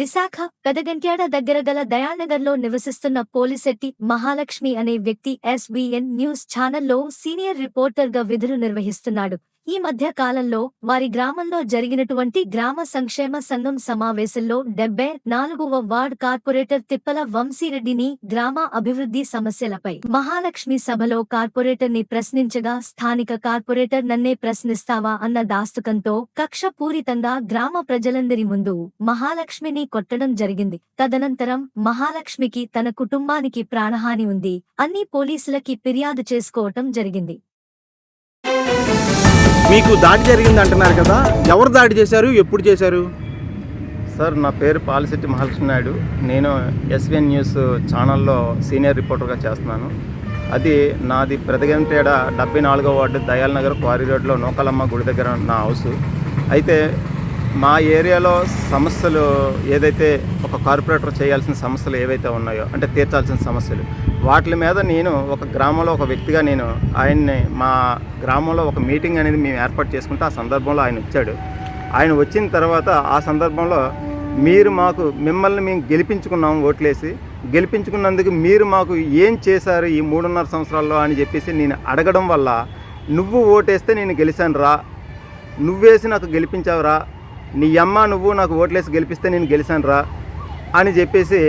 విశాఖ పెదగంట్యాడ దగ్గర గల దయానగర్లో నివసిస్తున్న పోలిశెట్టి మహాలక్ష్మి అనే వ్యక్తి ఎస్బీఎన్ న్యూస్ ఛానల్లో సీనియర్ రిపోర్టర్గా విధులు నిర్వహిస్తున్నాడు. ఈ మధ్య కాలంలో వారి గ్రామంలో జరిగినటువంటి గ్రామ సంక్షేమ సంఘం సమావేశంలో డెబ్బై నాలుగవ వార్డ్ కార్పొరేటర్ తిప్పల వంశీరెడ్డిని గ్రామ అభివృద్ధి సమస్యలపై మహాలక్ష్మి సభలో కార్పొరేటర్ని ప్రశ్నించగా స్థానిక కార్పొరేటర్ నన్నే ప్రశ్నిస్తావా? అన్న దాస్తుకంతో కక్షపూరితంగా గ్రామ ప్రజలందరి ముందు మహాలక్ష్మిని కొట్టడం జరిగింది. తదనంతరం మహాలక్ష్మికి తన కుటుంబానికి ప్రాణహాని ఉంది అన్ని పోలీసులకి ఫిర్యాదు చేసుకోవటం జరిగింది. మీకు దాడి జరిగింది అంటున్నారు కదా ఎవరు దాడి చేశారు ఎప్పుడు చేశారు? సార్ నా పేరు పాలిశెట్టి మహాలక్ష్మి నాయుడు. నేను ఎస్విఎన్ న్యూస్ ఛానల్లో సీనియర్ రిపోర్టర్గా చేస్తున్నాను. అది నాది ప్రతిగంటేడ డెబ్బై నాలుగో వార్డు దయాల్ నగర్ క్వారీ రోడ్లో నూకాలమ్మ గుడి దగ్గర నా హౌస్. అయితే మా ఏరియాలో సమస్యలు ఏదైతే ఒక కార్పొరేటర్ చేయాల్సిన సమస్యలు ఏవైతే ఉన్నాయో అంటే తీర్చాల్సిన సమస్యలు వాటి మీద నేను ఒక గ్రామంలో ఒక వ్యక్తిగా నేను ఆయన్ని మా గ్రామంలో ఒక మీటింగ్ అనేది మేము ఏర్పాటు చేసుకుంటే ఆ సందర్భంలో ఆయన వచ్చాడు. ఆయన వచ్చిన తర్వాత ఆ సందర్భంలో మీరు మాకు మిమ్మల్ని మేము గెలిపించుకున్నాం ఓట్లేసి గెలిపించుకున్నందుకు మీరు మాకు ఏం చేశారు ఈ మూడున్నర సంవత్సరాల్లో అని చెప్పేసి నేను అడగడం వల్ల నువ్వు ఓటేస్తే నేను గెలిచాను రా నువ్వేసి నాకు గెలిపించావురా నీ అమ్మ నువ్వు నాకు ఓట్లేసి గెలిపిస్తే నేను గెలిచాను రా అని చెప్పేసి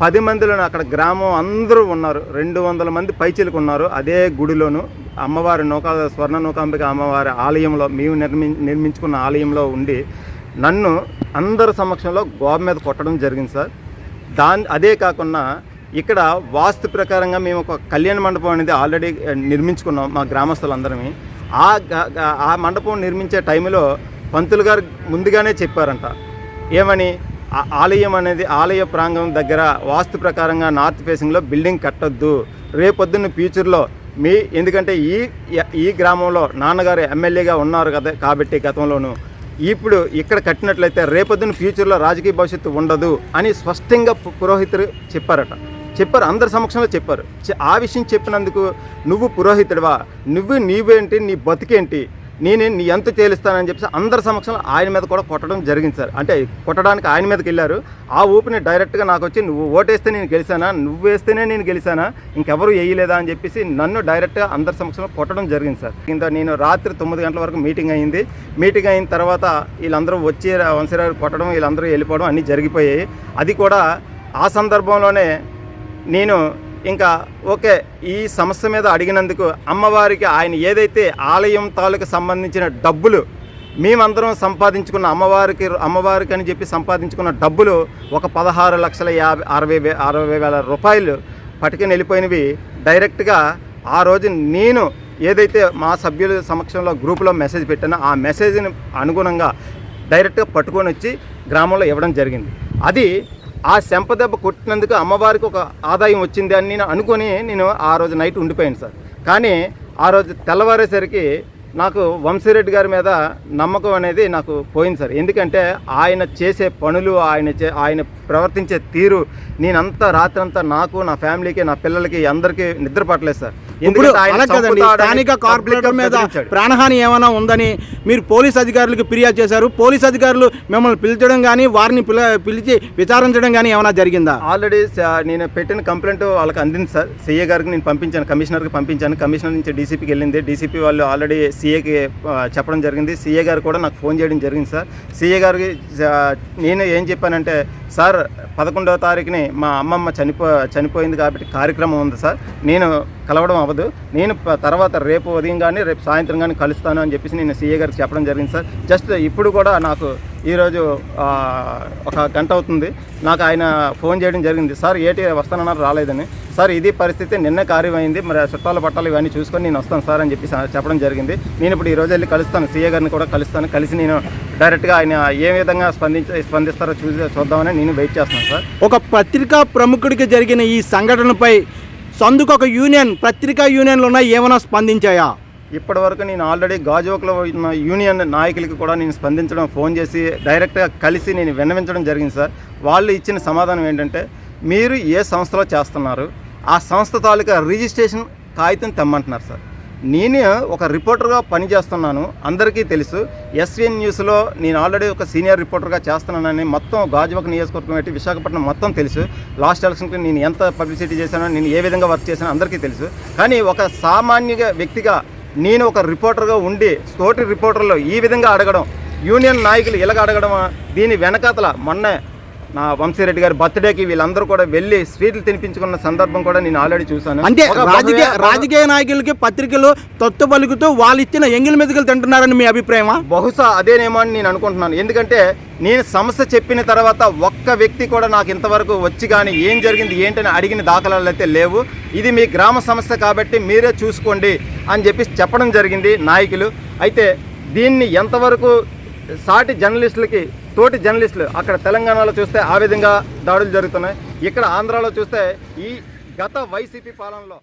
పది మందిలో అక్కడ గ్రామం అందరూ ఉన్నారు. రెండు వందల మంది పైచిలకు ఉన్నారు. అదే గుడిలోను అమ్మవారి నౌకా స్వర్ణ నౌకాంబిక అమ్మవారి ఆలయంలో మేము నిర్మి నిర్మించుకున్న ఆలయంలో ఉండి నన్ను అందరి సమక్షంలో గోవ మీద కొట్టడం జరిగింది సార్. దాని అదే కాకుండా ఇక్కడ వాస్తు ప్రకారంగా మేము ఒక కళ్యాణ మండపం అనేది ఆల్రెడీ నిర్మించుకున్నాం మా గ్రామస్తులందరమే ఆ గ- ఆ మండపం నిర్మించే టైంలో పంతులు గారు ముందుగానే చెప్పారంట. ఏమని? ఆలయం అనేది ఆలయ ప్రాంగణం దగ్గర వాస్తు ప్రకారంగా నార్త్ ఫేసింగ్లో బిల్డింగ్ కట్టొద్దు. రేపొద్దున్న ఫ్యూచర్లో మీ ఎందుకంటే ఈ ఈ గ్రామంలో నాన్నగారు ఎమ్మెల్యేగా ఉన్నారు కదా కాబట్టి గతంలోనూ. ఇప్పుడు ఇక్కడ కట్టినట్లయితే రేపొద్దున ఫ్యూచర్లో రాజకీయ భవిష్యత్తు ఉండదు అని స్పష్టంగా పురోహితుడు చెప్పారట. చెప్పారు అందరి సమక్షంలో చెప్పారు. ఆ విషయం చెప్పినందుకు నువ్వు పురోహితుడివా? నువ్వు నీవేంటి? నీ బతికేంటి? నేను నీ ఎంత తేలిస్తానని చెప్పేసి అందరి సమక్షంలో ఆయన మీద కూడా కొట్టడం జరిగింది సార్. అంటే కొట్టడానికి ఆయన మీదకి వెళ్ళారు. ఆ ఊపిని డైరెక్ట్గా నాకు వచ్చి నువ్వు ఓటేస్తే నేను గెలిచానా? నువ్వు వేస్తేనే నేను గెలిచానా? ఇంకెవరు వేయలేదా? అని చెప్పేసి నన్ను డైరెక్ట్గా అందరి సమక్షంలో కొట్టడం జరిగింది సార్. కింద నేను రాత్రి తొమ్మిది గంటల వరకు మీటింగ్ అయింది. మీటింగ్ అయిన తర్వాత వీళ్ళందరూ వచ్చి వంశీరావు కొట్టడం వీళ్ళందరూ వెళ్ళిపోవడం అన్నీ జరిగిపోయాయి. అది కూడా ఆ సందర్భంలోనే నేను ఇంకా ఓకే ఈ సమస్య మీద అడిగినందుకు అమ్మవారికి ఆయన ఏదైతే ఆలయం తాలూకు సంబంధించిన డబ్బులు మేమందరం సంపాదించుకున్న అమ్మవారికి అమ్మవారికి అని చెప్పి సంపాదించుకున్న డబ్బులు ఒక పదహారు లక్షల యాభై అరవై వే అరవై వేల రూపాయలు పట్టుకుని వెళ్ళిపోయినవి. డైరెక్ట్గా ఆ రోజు నేను ఏదైతే మా సభ్యుల సమక్షంలో గ్రూపులో మెసేజ్ పెట్టానో ఆ మెసేజ్ని అనుగుణంగా డైరెక్ట్గా పట్టుకొని వచ్చి గ్రామంలో ఇవ్వడం జరిగింది. అది ఆ శంపదెబ్బ కొట్టినందుకు అమ్మవారికి ఒక ఆదాయం వచ్చింది అని నేను అనుకొని నేను ఆ రోజు నైట్ ఉండిపోయాను సార్. కానీ ఆ రోజు తెల్లవారేసరికి నాకు వంశీరెడ్డి గారి మీద నమ్మకం అనేది నాకు పోయింది సార్. ఎందుకంటే ఆయన చేసే పనులు ఆయన చే ఆయన ప్రవర్తించే తీరు నేనంతా రాత్రంతా నాకు నా ఫ్యామిలీకి నా పిల్లలకి అందరికీ నిద్ర పట్టలేదు సార్. ఇప్పుడు కదండి స్థానిక కార్పొరేటర్ మీద. ప్రాణహాని ఏమైనా ఉందని మీరు పోలీస్ అధికారులకు ఫిర్యాదు చేశారు. పోలీస్ అధికారులు మిమ్మల్ని పిలిచడం కానీ వారిని పిల పిలిచి విచారించడం కానీ ఏమైనా జరిగిందా? ఆల్రెడీ నేను పెట్టిన కంప్లైంట్ వాళ్ళకి అందింది సార్. సీఏ గారికి నేను పంపించాను కమిషనర్కి పంపించాను. కమిషనర్ నుంచి డీసీపీకి వెళ్ళింది. డీసీపీ వాళ్ళు ఆల్రెడీ సీఏకి చెప్పడం జరిగింది. సీఏ గారు కూడా నాకు ఫోన్ చేయడం జరిగింది సార్. సీఏ గారికి నేను ఏం చెప్పానంటే సార్ పదకొండవ తారీఖుని మా అమ్మమ్మ చనిపో చనిపోయింది కాబట్టి కార్యక్రమం ఉంది సార్. నేను కలవడం అవ్వదు. నేను తర్వాత రేపు ఉదయం కానీ రేపు సాయంత్రం కానీ కలుస్తాను అని చెప్పేసి నేను సీఏ గారికి చెప్పడం జరిగింది సార్. జస్ట్ ఇప్పుడు కూడా నాకు ఈరోజు ఒక గంట అవుతుంది. నాకు ఆయన ఫోన్ చేయడం జరిగింది. సార్ ఏటి వస్తానన్నారు? రాలేదని. సార్ ఇది పరిస్థితి నిన్న కార్యమైంది మరి చుట్టాల పట్టాలు ఇవన్నీ చూసుకొని నేను వస్తాను సార్ అని చెప్పి చెప్పడం జరిగింది. నేను ఇప్పుడు ఈ రోజు వెళ్ళి కలుస్తాను. సీఏ గారిని కూడా కలుస్తాను. కలిసి నేను డైరెక్ట్గా ఆయన ఏ విధంగా స్పందించ స్పందిస్తారో చూసి చూద్దామని నేను వెయిట్ చేస్తున్నాను సార్. ఒక పత్రికా ప్రముఖుడికి జరిగిన ఈ సంఘటనపై అందుకు ఒక యూనియన్ పత్రికా యూనియన్లు ఉన్నాయి ఏమైనా స్పందించాయా? ఇప్పటి వరకు నేను ఆల్రెడీ గాజువాకలో ఉన్న యూనియన్ నాయకులకి కూడా నేను స్పందించడం ఫోన్ చేసి డైరెక్ట్గా కలిసి నేను విన్నవించడం జరిగింది సార్. వాళ్ళు ఇచ్చిన సమాధానం ఏంటంటే మీరు ఏ సంస్థలో చేస్తున్నారు ఆ సంస్థ తాలూకా రిజిస్ట్రేషన్ కాగితం తెమ్మంటున్నారు సార్. నేను ఒక రిపోర్టర్గా పనిచేస్తున్నాను. అందరికీ తెలుసు. ఎస్విఎన్ న్యూస్లో నేను ఆల్రెడీ ఒక సీనియర్ రిపోర్టర్గా చేస్తున్నానని మొత్తం గాజువాక నియోజకవర్గం ఏంటి విశాఖపట్నం మొత్తం తెలుసు. లాస్ట్ ఎలక్షన్కి నేను ఎంత పబ్లిసిటీ చేశానో నేను ఏ విధంగా వర్క్ చేశానో అందరికీ తెలుసు. కానీ ఒక సామాన్య వ్యక్తిగా నేను ఒక రిపోర్టర్గా ఉండి తోటి రిపోర్టర్లో ఈ విధంగా అడగడం యూనియన్ నాయకులు ఇలాగ అడగడం దీని వెనకాతల మొన్నే నా వంశీరెడ్డి గారి బర్త్డేకి వీళ్ళందరూ కూడా వెళ్ళి స్వీట్లు తినిపించుకున్న సందర్భం కూడా నేను ఆల్రెడీ చూశాను. అంటే రాజకీయ రాజకీయ నాయకులకి పత్రికలు తొత్తు పలుకుతూ వాళ్ళు ఇచ్చిన ఎంగిల్ మెతుకులు తింటున్నారని మీ అభిప్రాయమా? బహుశా అదేనేమో అని నేను అనుకుంటున్నాను. ఎందుకంటే నేను సమస్య చెప్పిన తర్వాత ఒక్క వ్యక్తి కూడా నాకు ఇంతవరకు వచ్చి కానీ ఏం జరిగింది ఏంటని అడిగిన దాఖలాలు అయితే లేవు. ఇది మీ గ్రామ సమస్య కాబట్టి మీరే చూసుకోండి అని చెప్పి చెప్పడం జరిగింది నాయకులు. అయితే దీన్ని ఎంతవరకు సాటి జర్నలిస్టులకి తోటి జర్నలిస్టులు అక్కడ తెలంగాణలో చూస్తే ఆ విధంగా దాడులు జరుగుతున్నాయి. ఇక్కడ ఆంధ్రాలో చూస్తే ఈ గత వైసీపీ పాలనలో